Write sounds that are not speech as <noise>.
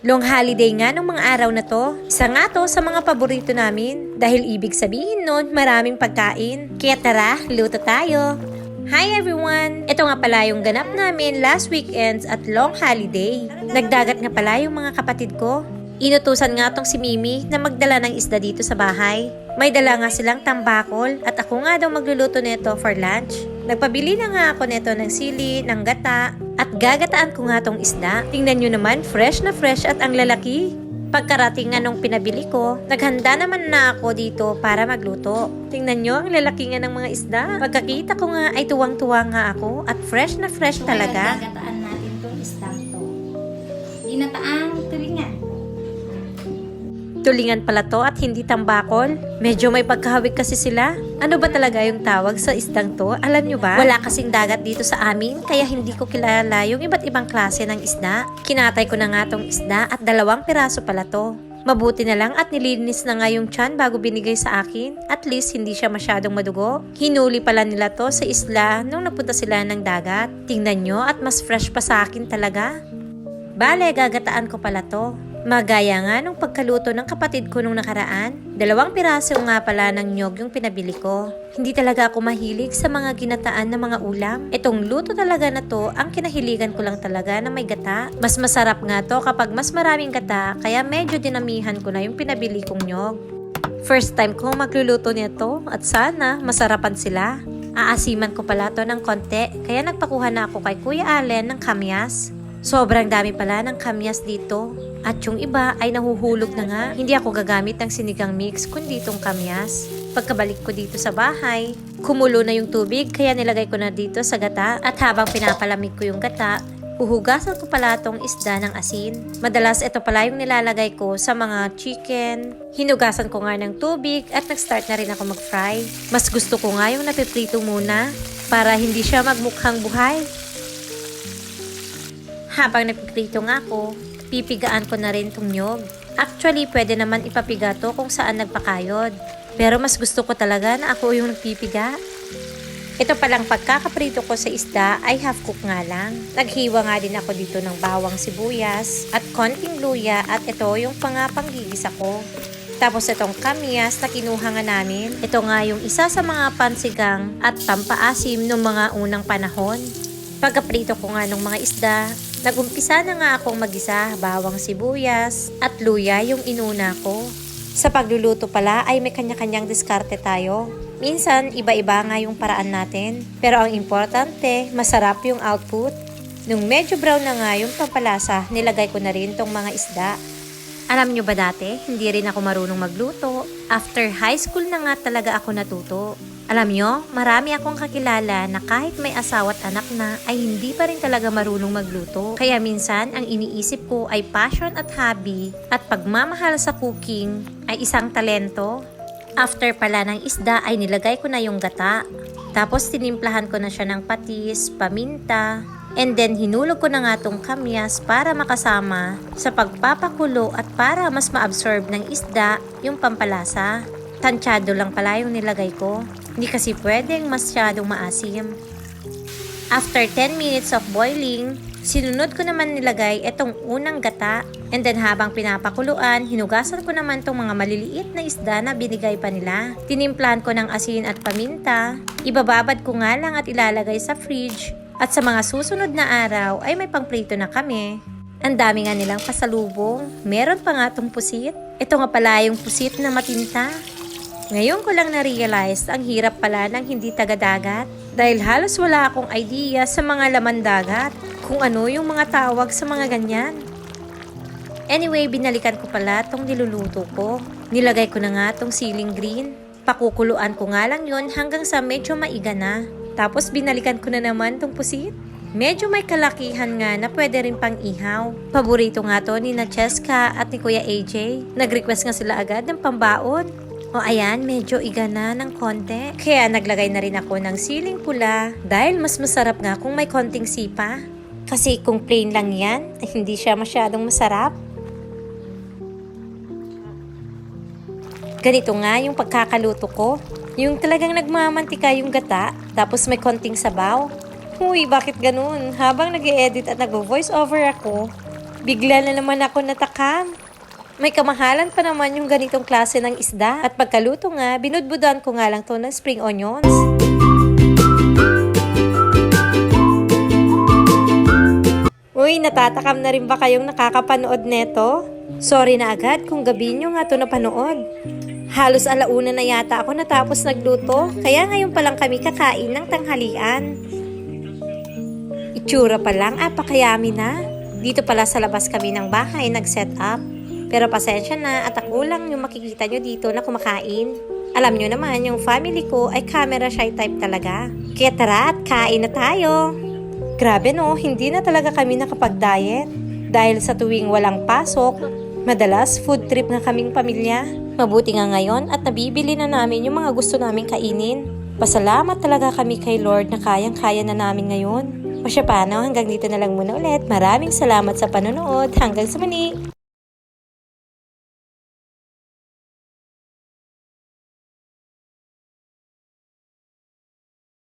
Long holiday nga nung mga araw na to. Isa nga to sa mga paborito namin. Dahil ibig sabihin nun, maraming pagkain. Kaya tara, luto tayo. Hi everyone! Ito nga pala yung ganap namin last weekends at long holiday. Nagdagat nga pala yung mga kapatid ko. Inutusan nga tong si Mimi na magdala ng isda dito sa bahay. May dala nga silang tambakol at ako nga daw magluluto nito for lunch. Nagpabili na nga ako nito ng sili, ng gata, at gagataan ko nga tong isda. Tingnan nyo naman, fresh na fresh at ang lalaki. Pagkarating nga nung pinabili ko, naghanda naman na ako dito para magluto. Tingnan nyo, ang lalaki nga ng mga isda. Pagkakita ko nga ay tuwang-tuwa nga ako at fresh na fresh talaga. Kaya gagataan natin itong isdang to. Ginataang tulingan. Tulingan pala to at hindi tambakol. Medyo may pagkahawig kasi sila. Ano ba talaga yung tawag sa isdang to? Alam nyo ba? Wala kasing dagat dito sa amin, kaya hindi ko kilala yung iba't ibang klase ng isda. Kinatay ko na nga tong isda at dalawang piraso pala to. Mabuti na lang at nilinis na nga yung tiyan bago binigay sa akin. At least hindi siya masyadong madugo. Hinuli pala nila to sa isla nung napunta sila ng dagat. Tingnan nyo at mas fresh pa sa akin talaga. Bale, gagataan ko pala to. Magaya nga nung pagkaluto ng kapatid ko nung nakaraan. Dalawang piraso nga pala ng nyog yung pinabili ko. Hindi talaga ako mahilig sa mga ginataan na mga ulam. Itong luto talaga na to, ang kinahiligan ko lang talaga na may gata. Mas masarap nga to kapag mas maraming gata, kaya medyo dinamihan ko na yung pinabili kong nyog. First time ko magluluto nito at sana masarapan sila. Aasiman ko pala to ng konti, kaya nagpakuha na ako kay Kuya Allen ng kamyas. Sobrang dami pala ng kamyas dito. At yung iba ay nahuhulog na nga. Hindi ako gagamit ng sinigang mix kundi itong kamyas. Pagkabalik ko dito sa bahay, kumulo na yung tubig kaya nilagay ko na dito sa gata at habang pinapalamig ko yung gata, Uhugasan ko pala tong isda ng asin. Madalas ito pala yung nilalagay ko sa mga chicken. Hinugasan ko nga ng tubig at nag-start na rin ako mag-fry. Mas gusto ko nga yung napiprito muna para hindi siya magmukhang buhay. Habang nagpiprito nga ako, pipigaan ko na rin tong nyog. Actually, pwede naman ipapiga to kung saan nagpakayod. Pero mas gusto ko talaga na ako yung nagpipiga. Ito palang pagkakaprito ko sa isda ay half cook nga lang. Naghiwa nga din ako dito ng bawang sibuyas at konting luya at ito yung pangapanggigisa ko. Tapos itong kamyas na kinuha nga namin. Ito nga yung isa sa mga pansigang at pampaasim ng mga unang panahon. Pagkaprito ko nga ng mga isda, nagumpisa na nga akong magisa bawang sibuyas at luya yung inuna ko. Sa pagluluto pala ay may kanya-kanyang diskarte tayo. Minsan, iba-iba nga yung paraan natin. Pero ang importante, masarap yung output. Nung medyo brown na nga yung pampalasa, nilagay ko na rin tong mga isda. Alam nyo ba dati, hindi rin ako marunong magluto. After high school na nga talaga ako natuto. Alam nyo, marami akong kakilala na kahit may asawa at anak na ay hindi pa rin talaga marunong magluto. Kaya minsan, ang iniisip ko ay passion at hobby at pagmamahal sa cooking ay isang talento. After pala ng isda ay nilagay ko na yung gata. Tapos tinimplahan ko na siya ng patis, paminta, and then hinulog ko na nga tong kamyas para makasama sa pagpapakulo at para mas ma-absorb ng isda yung pampalasa. Tansyado lang pala yung nilagay ko. Hindi kasi pwedeng masyadong maasim. After 10 minutes of boiling, sinunod ko naman nilagay itong unang gata. And then habang pinapakuluan, hinugasan ko naman itong mga maliliit na isda na binigay pa nila. Tinimplahan ko ng asin at paminta. Ibababad ko nga lang at ilalagay sa fridge. At sa mga susunod na araw ay may pangprito na kami. Ang dami nga nilang pasalubong. Meron pa nga itong pusit. Ito nga pala yung pusit na matinta. Ngayon ko lang na-realize ang hirap pala ng hindi taga-dagat dahil halos wala akong idea sa mga laman dagat kung ano yung mga tawag sa mga ganyan. Anyway, binalikan ko pala tong niluluto ko. Nilagay ko na nga tong ceiling green. Pakukuluan ko nga lang yon hanggang sa medyo maiga na. Tapos binalikan ko na naman tong pusit. Medyo may kalakihan nga na pwede rin pang ihaw. Paborito nga to ni na Cheska at ni Kuya AJ. Nag-request nga sila agad ng pambaon. O ayan, medyo iga na ng konti. Kaya naglagay na rin ako ng siling pula dahil mas masarap nga kung may konting sipa. Kasi kung plain lang yan, <laughs> hindi siya masyadong masarap. Ganito nga yung pagkakaluto ko. Yung talagang nagmamantika yung gata, tapos may konting sabaw. Huy, bakit ganun? Habang nag edit at nag-voice over ako, Bigla na naman ako natakam. May kamahalan pa naman yung ganitong klase ng isda. At pagkaluto nga, binudbudan ko nga lang to ng spring onions. Uy, natatakam na rin ba kayong nakakapanood neto? Sorry na agad kung gabi nyo nga to napanood. Halos alauna na yata ako natapos nagluto, kaya ngayon pa lang kami kakain ng tanghalian. Itsura pa lang, apakayami na. Dito pala sa labas kami ng bahay nag-set up. Pero pasensya na at ako lang yung makikita nyo dito na kumakain. Alam nyo naman, yung family ko ay camera shy type talaga. Kaya tara at kain na tayo. Grabe no, hindi na talaga kami nakapag-diet. Dahil sa tuwing walang pasok, madalas food trip nga kaming pamilya. Mabuti nga ngayon at nabibili na namin yung mga gusto naming kainin. Pasalamat talaga kami kay Lord na kayang-kaya na namin ngayon. O siya paano, hanggang dito na lang muna ulit. Maraming salamat sa panonood. Hanggang sa muli.